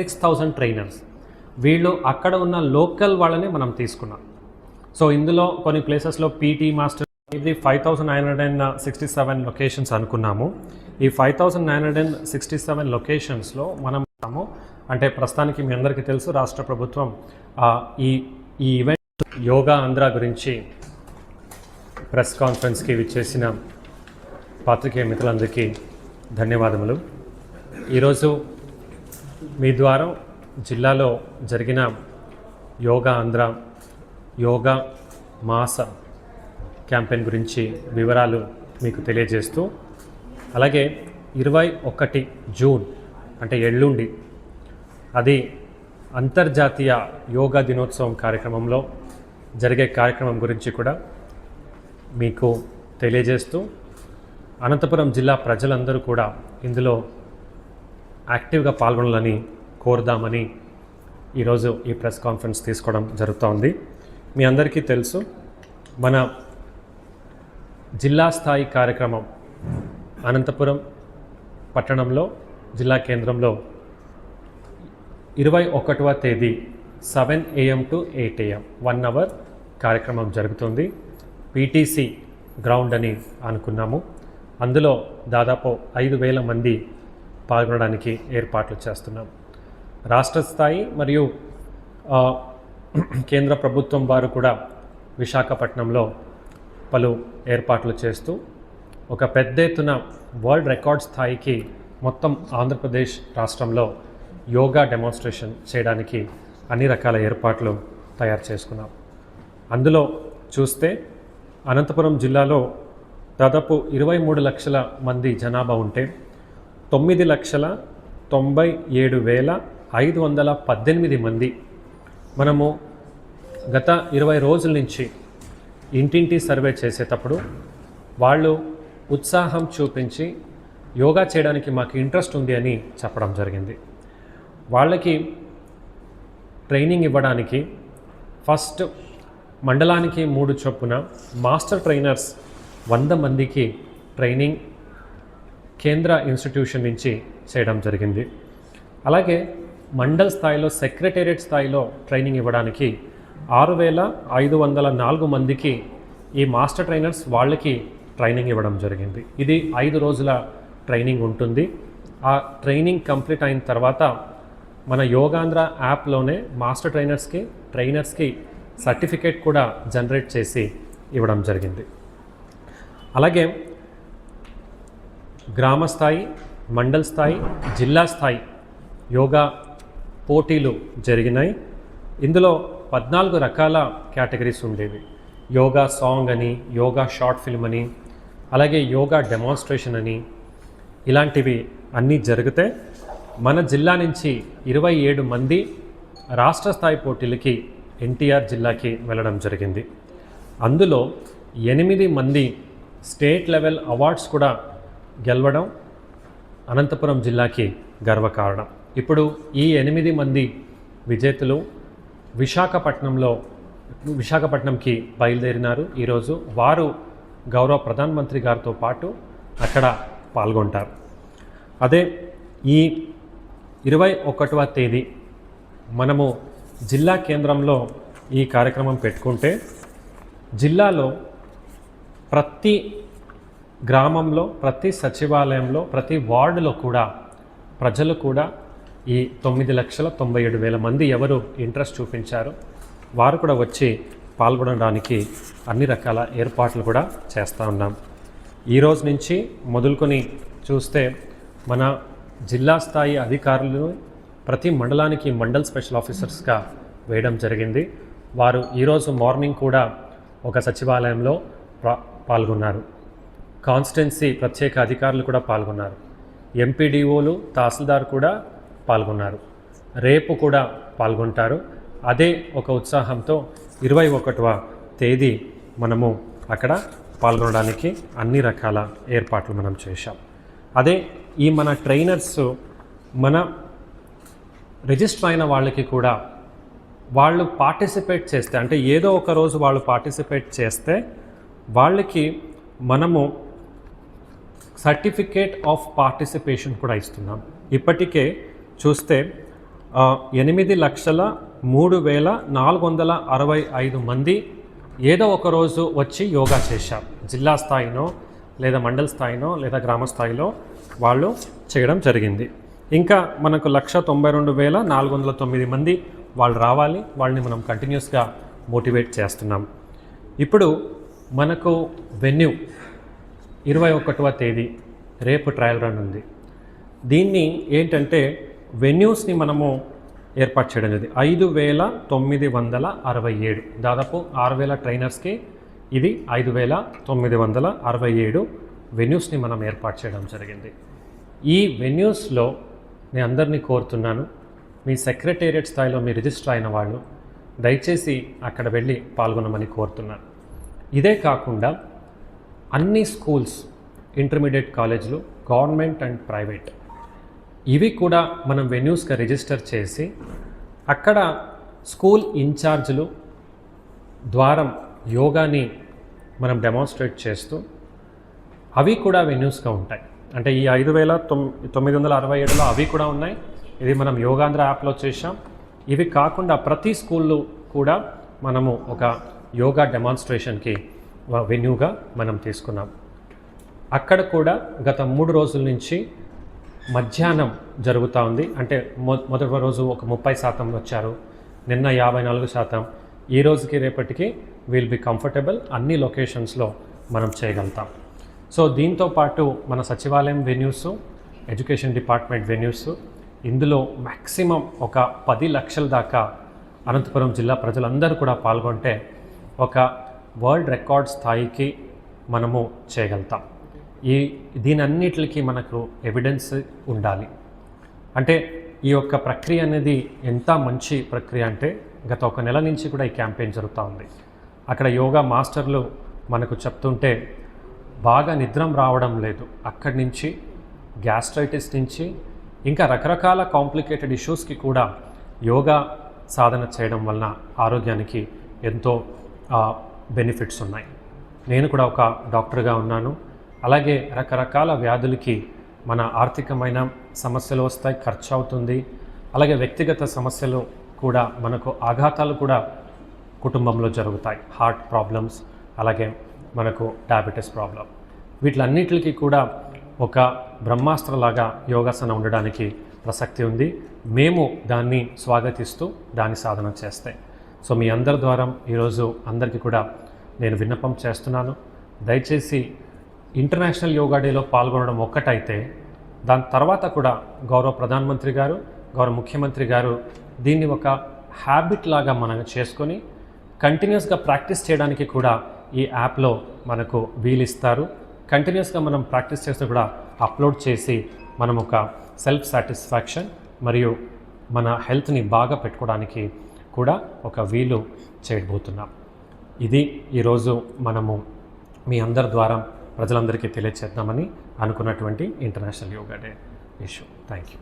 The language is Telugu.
సిక్స్ థౌజండ్ ట్రైనర్స్ వీళ్ళు అక్కడ ఉన్న లోకల్ వాళ్ళని మనం తీసుకున్నాం. సో ఇందులో కొన్ని ప్లేసెస్లో పీటీ మాస్టర్ ఇది five thousand nine hundred and sixty seven locations అనుకున్నాము. ఈ five thousand nine hundred and sixty seven లొకేషన్స్లో మనం ఉన్నాము. అంటే ప్రస్తుతానికి మీ అందరికీ తెలుసు రాష్ట్ర ప్రభుత్వం ఈ ఈ ఈవెంట్ యోగా ఆంధ్ర గురించి ప్రెస్ కాన్ఫరెన్స్కి విచ్చేసిన పాత్రికేయ మిత్రులందరికీ ధన్యవాదములు. ఈరోజు మీ ద్వారా జిల్లాలో జరిగిన యోగా ఆంధ్ర యోగా మాస క్యాంపెయిన్ గురించి వివరాలు మీకు తెలియజేస్తూ అలాగే ఇరవై ఒకటి జూన్ అంటే ఎల్లుండి అది అంతర్జాతీయ యోగా దినోత్సవం కార్యక్రమంలో జరిగే కార్యక్రమం గురించి కూడా మీకు తెలియజేస్తూ అనంతపురం జిల్లా ప్రజలందరూ కూడా ఇందులో యాక్టివ్గా పాల్గొనాలని కోరుదామని ఈరోజు ఈ ప్రెస్ కాన్ఫరెన్స్ తీసుకోవడం జరుగుతోంది. మీ అందరికీ తెలుసు మన జిల్లా స్థాయి కార్యక్రమం అనంతపురం పట్టణంలో జిల్లా కేంద్రంలో ఇరవై ఒకటవ తేదీ seven AM to eight AM one hour కార్యక్రమం జరుగుతుంది. పీటీసీ గ్రౌండ్ అని అనుకున్నాము. అందులో దాదాపు ఐదు వేల మంది పాల్గొనడానికి ఏర్పాట్లు చేస్తున్నాం. రాష్ట్ర స్థాయి మరియు కేంద్ర ప్రభుత్వం వారు కూడా విశాఖపట్నంలో పలు ఏర్పాట్లు చేస్తూ ఒక పెద్ద ఎత్తున వరల్డ్ రికార్డ్ స్థాయికి మొత్తం ఆంధ్రప్రదేశ్ రాష్ట్రంలో యోగా డెమాన్స్ట్రేషన్ చేయడానికి అన్ని రకాల ఏర్పాట్లు తయారు చేసుకున్నాం. అందులో చూస్తే అనంతపురం జిల్లాలో దాదాపు ఇరవై మూడు లక్షల మంది జనాభా ఉంటే తొమ్మిది లక్షల తొంభై ఏడు వేల ఐదు వందల పద్దెనిమిది మంది. మనము గత ఇరవై రోజుల నుంచి ఇంటింటి సర్వే చేసేటప్పుడు వాళ్ళు ఉత్సాహం చూపించి యోగా చేయడానికి మాకు ఇంట్రెస్ట్ ఉంది అని చెప్పడం జరిగింది. వాళ్ళకి ట్రైనింగ్ ఇవ్వడానికి ఫస్ట్ మండలానికి మూడు చొప్పున మాస్టర్ ట్రైనర్స్ వంద మందికి ట్రైనింగ్ కేంద్ర ఇన్స్టిట్యూషన్ నుంచి చేయడం జరిగింది. అలాగే మండల్ స్థాయిలో సెక్రటేరియట్ స్థాయిలో ట్రైనింగ్ ఇవ్వడానికి ఆరు వేల ఐదు వందల నాలుగు మందికి ఈ మాస్టర్ ట్రైనర్స్ వాళ్ళకి ట్రైనింగ్ ఇవ్వడం జరిగింది. ఇది ఐదు రోజుల ట్రైనింగ్ ఉంటుంది. ఆ ట్రైనింగ్ కంప్లీట్ అయిన తర్వాత మన యోగాంధ్ర యాప్లోనే మాస్టర్ ట్రైనర్స్కి ట్రైనర్స్కి సర్టిఫికేట్ కూడా జనరేట్ చేసి ఇవ్వడం జరిగింది. అలాగే గ్రామ స్థాయి మండల్ స్థాయి జిల్లా స్థాయి యోగా పోటీలు జరిగినాయి. ఇందులో పద్నాలుగు రకాల కేటగిరీస్ ఉండేవి. యోగా సాంగ్ అని యోగా షార్ట్ ఫిల్మ్ అని అలాగే యోగా డెమాన్స్ట్రేషన్ అని ఇలాంటివి అన్నీ జరిగితే మన జిల్లా నుంచి ఇరవై ఏడు మంది రాష్ట్ర స్థాయి పోటీలకి ఎన్టీఆర్ జిల్లాకి వెళ్ళడం జరిగింది. అందులో ఎనిమిది మంది స్టేట్ లెవెల్ అవార్డ్స్ కూడా గెలవడం అనంతపురం జిల్లాకి గర్వకారణం. ఇప్పుడు ఈ ఎనిమిది మంది విజేతలు విశాఖపట్నంలో విశాఖపట్నంకి బయలుదేరినారు. ఈరోజు వారు గౌరవ ప్రధానమంత్రి గారితో పాటు అక్కడ పాల్గొంటారు. అదే ఈ ఇరవై ఒకటవ తేదీ మనము జిల్లా కేంద్రంలో ఈ కార్యక్రమం పెట్టుకుంటే జిల్లాలో ప్రతి గ్రామంలో ప్రతి సచివాలయంలో ప్రతి వార్డులో కూడా ప్రజలు కూడా ఈ తొమ్మిది లక్షల తొంభై ఏడు వేల మంది ఎవరు ఇంట్రెస్ట్ చూపించారు వారు కూడా వచ్చి పాల్గొనడానికి అన్ని రకాల ఏర్పాట్లు కూడా చేస్తూ ఉన్నాం. ఈరోజు నుంచి మొదలుకొని చూస్తే మన జిల్లా స్థాయి అధికారులు ప్రతి మండలానికి మండల్ స్పెషల్ ఆఫీసర్స్గా వేయడం జరిగింది. వారు ఈరోజు మార్నింగ్ కూడా ఒక సచివాలయంలో పాల్గొన్నారు. కాన్స్టెన్సీ ప్రత్యేక అధికారులు కూడా పాల్గొన్నారు. ఎంపీడీఓలు తహసీల్దార్ కూడా పాల్గొన్నారు. రేపు కూడా పాల్గొంటారు. అదే ఒక ఉత్సాహంతో ఇరవై ఒకటవ తేదీ మనము అక్కడ పాల్గొనడానికి అన్ని రకాల ఏర్పాట్లు మనం చేశాం. అదే ఈ మన ట్రైనర్స్ మన రిజిస్టర్ అయిన వాళ్ళకి కూడా వాళ్ళు పార్టిసిపేట్ చేస్తే అంటే ఏదో ఒక రోజు వాళ్ళు పార్టిసిపేట్ చేస్తే వాళ్ళకి మనము సర్టిఫికేట్ ఆఫ్ పార్టిసిపేషన్ కూడా ఇస్తున్నాం. ఇప్పటికే చూస్తే ఎనిమిది లక్షల మూడు వేల నాలుగు వందల అరవై ఐదు మంది ఏదో ఒక రోజు వచ్చి యోగా చేశారు. జిల్లా స్థాయినో లేదా మండల స్థాయినో లేదా గ్రామ స్థాయిలో వాళ్ళు చేయడం జరిగింది. ఇంకా మనకు లక్ష తొంభై రెండు వేల నాలుగు వందల తొమ్మిది మంది వాళ్ళు రావాలి వాళ్ళని మనం కంటిన్యూస్గా మోటివేట్ చేస్తున్నాం. ఇప్పుడు మనకు వెన్యూ ఇరవై ఒకటవ తేదీ రేపు ట్రయల్ రన్ ఉంది. దీన్ని ఏంటంటే వెన్యూస్ని మనము ఏర్పాటు చేయడం జరిగింది. ఐదు వేల తొమ్మిది వందల అరవై ఏడు. దాదాపు ఆరు వేల ట్రైనర్స్కి ఇది ఐదు వేల తొమ్మిది వందల అరవై ఏడు వెన్యూస్ని మనం ఏర్పాటు చేయడం జరిగింది. ఈ వెన్యూస్లో నేను అందరినీ కోరుతున్నాను మీ సెక్రటేరియట్ స్థాయిలో మీ రిజిస్టర్ అయిన వాళ్ళు దయచేసి అక్కడ వెళ్ళి పాల్గొనమని కోరుతున్నాను. ఇదే కాకుండా అన్ని స్కూల్స్ ఇంటర్మీడియట్ కాలేజీలు గవర్నమెంట్ అండ్ ప్రైవేట్. ఇవి కూడా మనం వెన్యూస్గా రిజిస్టర్ చేసి అక్కడ స్కూల్ ఇన్ఛార్జీలు ద్వారం యోగాని మనం డెమాన్స్ట్రేట్ చేస్తూ అవి కూడా వెన్యూస్గా ఉంటాయి. అంటే ఈ ఐదు వేల తొమ్ తొమ్మిది వందల అరవై ఏడులో అవి కూడా ఉన్నాయి. ఇది మనం యోగాంధ్ర యాప్లో చేసాం ఇవి కాకుండా ప్రతి స్కూల్లో కూడా మనము ఒక యోగా డెమాన్స్ట్రేషన్కి వెన్యూగా మనం తీసుకున్నాం. అక్కడ కూడా గత మూడు రోజుల నుంచి మధ్యాహ్నం జరుగుతూ ఉంది. అంటే మొ మొదటి రోజు ఒక ముప్పై శాతం వచ్చారు. నిన్న యాభై నాలుగు శాతం. ఈ రోజుకి రేపటికి విల్ బి కంఫర్టబుల్ అన్ని లొకేషన్స్లో మనం చేయగలుగుతాం. సో దీంతో పాటు మన సచివాలయం వెన్యూస్ ఎడ్యుకేషన్ డిపార్ట్మెంట్ వెన్యూస్ ఇందులో మ్యాక్సిమం ఒక పది లక్షల దాకా అనంతపురం జిల్లా ప్రజలందరూ కూడా పాల్గొంటే ఒక వరల్డ్ రికార్డ్ స్థాయికి మనము చేయగలుగుతాం. ఈ దీనన్నిటికి మనకు ఎవిడెన్స్ ఉండాలి. అంటే ఈ యొక్క ప్రక్రియ అనేది ఎంత మంచి ప్రక్రియ అంటే గత ఒక నెల నుంచి కూడా ఈ క్యాంపెయిన్ జరుగుతూ ఉంది. అక్కడ యోగా మాస్టర్లు మనకు చెప్తుంటే బాగా నిద్రం రావడం లేదు. అక్కడి నుంచి గ్యాస్ట్రైటిస్ నుంచి ఇంకా రకరకాల కాంప్లికేటెడ్ ఇష్యూస్కి కూడా యోగా సాధన చేయడం వలన ఆరోగ్యానికి ఎంతో బెనిఫిట్స్ ఉన్నాయి. నేను కూడా ఒక డాక్టర్గా ఉన్నాను. అలాగే రకరకాల వ్యాధులకి మన ఆర్థికమైన సమస్యలు వస్తాయి ఖర్చు అవుతుంది. అలాగే వ్యక్తిగత సమస్యలు కూడా మనకు ఆఘాతాలు కూడా కుటుంబంలో జరుగుతాయి. హార్ట్ ప్రాబ్లమ్స్ అలాగే మనకు డయాబెటీస్ ప్రాబ్లం. వీటిలన్నిటికీ కూడా ఒక బ్రహ్మాస్త్రలాగా యోగాసనం ఉండడానికి ప్రసక్తి ఉంది. మేము దాన్ని స్వాగతిస్తూ దాని సాధన చేస్తాయి సో మీ అందరి ద్వారా ఈరోజు అందరికీ కూడా నేను విన్నపం చేస్తున్నాను. దయచేసి ఇంటర్నేషనల్ యోగా డేలో పాల్గొనడం ఒక్కటైతే దాని తర్వాత కూడా గౌరవ ప్రధానమంత్రి గారు గౌరవ ముఖ్యమంత్రి గారు దీన్ని ఒక హ్యాబిట్ లాగా మనం చేసుకొని కంటిన్యూస్గా ప్రాక్టీస్ చేయడానికి కూడా ఈ యాప్లో మనకు వీలిస్తారు. కంటిన్యూస్గా మనం ప్రాక్టీస్ చేస్తూ కూడా అప్లోడ్ చేసి మనం ఒక సెల్ఫ్ సాటిస్ఫాక్షన్ మరియు మన హెల్త్ని బాగా పెట్టుకోవడానికి కూడా ఒక వీలు చేయబోతున్నాం. ఇది ఈరోజు మనము మీ అందరి ద్వారా ప్రజలందరికీ తెలియచేద్దామని అనుకున్నటువంటి international yoga day. Issue thank you